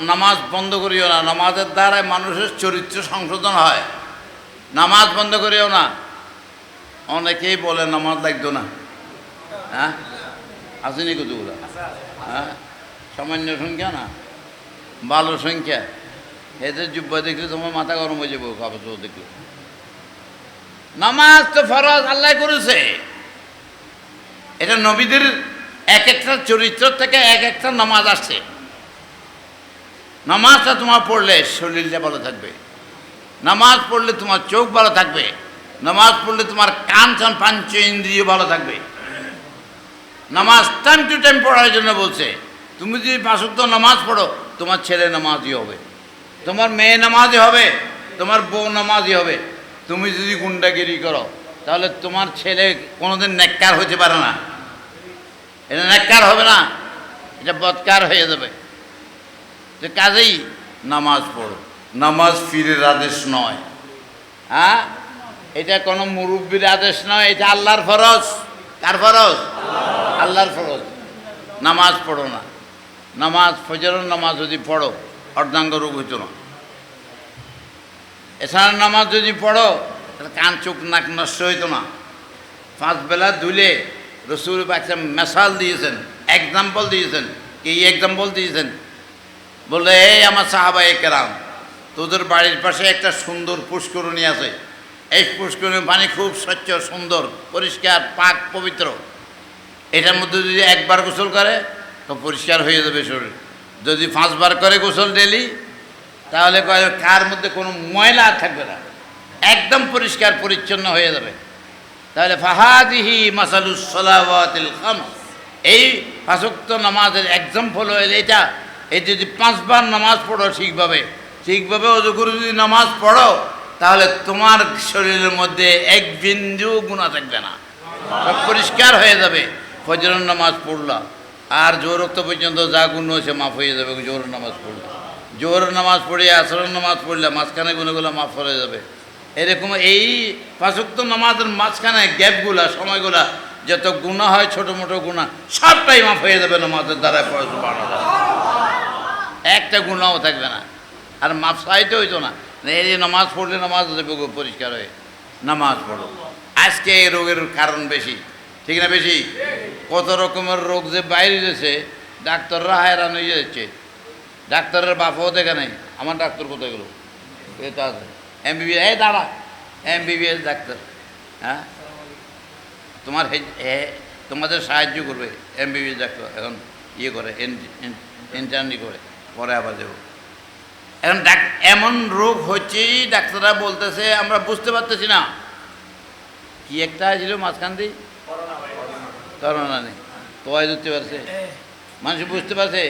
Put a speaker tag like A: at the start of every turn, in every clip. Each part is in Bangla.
A: নামাজ বন্ধ করিও না। নামাজের দ্বারাই মানুষের চরিত্র সংশোধন হয়। নামাজ বন্ধ করিও না। অনেকেই বলে নামাজ লাগতো না। হ্যাঁ? আসেনি কতগুলো? হ্যাঁ? সামান্য সংখ্যা না? ভালো সংখ্যা। এদের জুব্বা দেখলে তোমার মাথা গরম হয়ে যাব কাপড় দেখলে। নামাজ তো ফরজ, আল্লাহ করেছে। এটা নবীদের এক একটা চরিত্র থেকে এক একটা নামাজ আসছে নামাজটা তোমার পড়লে শরীরটা ভালো থাকবে। নামাজ পড়লে তোমার চোখ ভালো থাকবে। নামাজ পড়লে তোমার কান, চান পাঞ্চ ইন্দ্রিয় ভালো থাকবে। নামাজ টাইম টু টাইম পড়ার জন্য বলছে, তুমি যদি পাঁচক্ত নামাজ পড়ো, তোমার ছেলে নামাজই হবে। তোমার মেয়ে নামাজই হবে, তোমার বউ নামাজই হবে। তুমি যদি গুন্ডাগিরি করো, তাহলে তোমার ছেলে কোনোদিন নেককার হতে পারে না। এটা নেককার হবে না, এটা বৎকার হয়ে যাবে। যে কাজেই নামাজ পড়ো। নামাজ ফিরের আদেশ নয়। হ্যাঁ? এটা কোনো মুরব্বীর আদেশ নয়, এটা আল্লাহর ফরজ। কার ফরজ? আল্লাহর ফরজ। নামাজ পড়ো না। নামাজ, ফজরের নামাজ যদি পড়ো, অর্ধাঙ্গ রোগ হইতো না। এছাড়া নামাজ যদি পড়ো, তাহলে কান, চোখ, নাক নষ্ট হইতো না। পাঁচ বেলা ধুলে রসুল একটা মেশাল দিয়েছেন এক্সাম্পল দিয়েছেন। কি এক্সাম্পল দিয়েছেন? বলে এই আমার সাহাবা কেরাম, তোদের বাড়ির পাশে একটা সুন্দর পুষ্করণী আছে। এই পুষ্করণীর পানি খুব স্বচ্ছ, সুন্দর, পরিষ্কার, পাক, পবিত্র। এটার মধ্যে যদি একবার গোসল করে, তো পরিষ্কার হয়ে যাবে শরীর। যদি পাঁচবার করে গোসল ডেলি, তাহলে কার মধ্যে কোনো ময়লা থাকবে না। একদম পরিষ্কার, পরিচ্ছন্ন হয়ে যাবে। তাহলে ফাহাদিহি মাসালুসলাওয়াতিল খাম এই পাঁচক্ত নামাজের এক্সাম্পল হলো এটা এই যদি পাঁচবার নামাজ পড়ো ঠিকভাবে ঠিকভাবে অজু করে যদি নামাজ পড়ো, তাহলে তোমার শরীরের মধ্যে এক বিন্দু গুণা থাকবে না। সব পরিষ্কার হয়ে যাবে, ফজরের নামাজ পড়লা। আর জোরক্ত পর্যন্ত যা গুণ হয়েছে মাফ হয়ে যাবে জোর নামাজ পড়লে। জোর নামাজ পড়ে, আসরের নামাজ পড়লে মাঝখানে গুণগুলো মাফ হয়ে যাবে। এরকম এই পাঁচক্ত নামাজের মাঝখানে গ্যাপগুলা, সময়গুলা, যত গুণা হয় ছোটো মোটো গুণা, সবটাই মাফ হয়ে যাবে নামাজের দ্বারা পড়াশো বাড়ানো একটা গুণাও থাকবে না। আর মাফ চাইতে হইতো না। এই যে নামাজ পড়লে নামাজ পরিষ্কার হয়ে। নামাজ পড়ো। আজকে এই রোগের কারণ বেশি। ঠিক না বেশি? কত রকমের রোগ যে বাইরে গেছে, ডাক্তাররা হায়রান হয়ে যাচ্ছে। ডাক্তারের বাপও দেখে নেই। আমার ডাক্তার কোথায় গেলো? এ তো আছে। এমবিবিএস, এই দাঁড়া। MBBS doctor. হ্যাঁ? তোমার তোমাদের সাহায্য করবে। এম এমবিবিএস ডাক্তার এখন ইয়ে করে ইন্টার্নি করে। পরে আবার দেবো এখন ডাক, এমন রোগ হচ্ছেই ডাক্তাররা বলতেছে, আমরা বুঝতে পারতেছি না। কি একটা ছিল মাঝখান দিয়ে? করোনা নেই। তোয়াই ধরতে পারছে। মানুষ বুঝতে পারছে,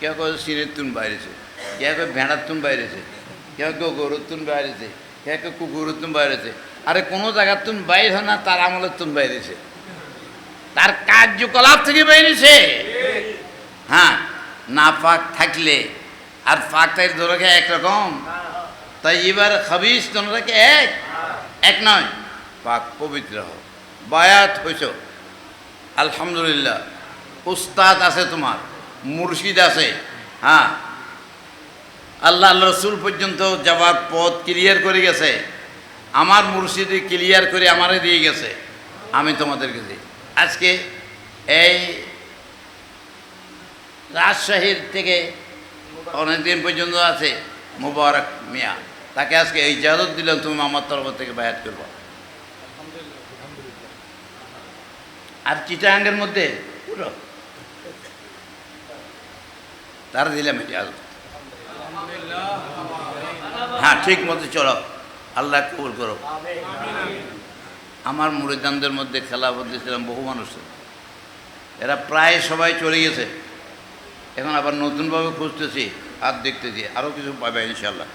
A: কেউ কেউ সিনের তুন বাইরেছে, কেউ কেউ ভেড়ার তুন বাইরেছে, কেউ কেউ গরুর তুন বাইরেছে, কেউ কেউ কুকুরের তুন বাইরেছে। আরে কোনো জায়গার তুন বাইর হয় না, তার আমলের তুন বাইরেছে। তার কার্যকলাপ থেকে বাইরেছে হ্যাঁ। না পাক থাকলে। আর পাক থাকলে ধরে একরকম তাই এবার খাবিস তোমরা কি এক এক নয়। পাক পবিত্র হও। বায়াত হইছ। আলহামদুলিল্লাহ। উস্তাদ আছে তোমার। মুর্শিদ আছে। হ্যাঁ। আল্লাহ আল্লাহ রসুল পর্যন্ত যাওয়ার পথ ক্লিয়ার করে গেছে। আমার মুর্শিদে ক্লিয়ার করে আমারে দিয়ে গেছে। আমি তোমাদেরকে দিই। আজকে এই রাজশাহীর থেকে অনেকদিন পর্যন্ত আছে মুবারক মিয়া। তাকে আজকে এই ইজাজত দিলাম, তুমি আমার তরফ থেকে বায়াত করব। আর চিটাঙ্গের মধ্যে পুরো তারা দিলাম ইজাজত। হ্যাঁ ঠিক মতো চলো। আল্লাহ কবুল করো। আমার মুরিদানদের মধ্যে খেলা বলতেছিলাম বহু মানুষ এরা প্রায় সবাই চলে গেছে। এখন আবার নতুনভাবে খুঁজতেছি আর দেখতেছি আরও কিছু পাবে ইনশাল্লাহ।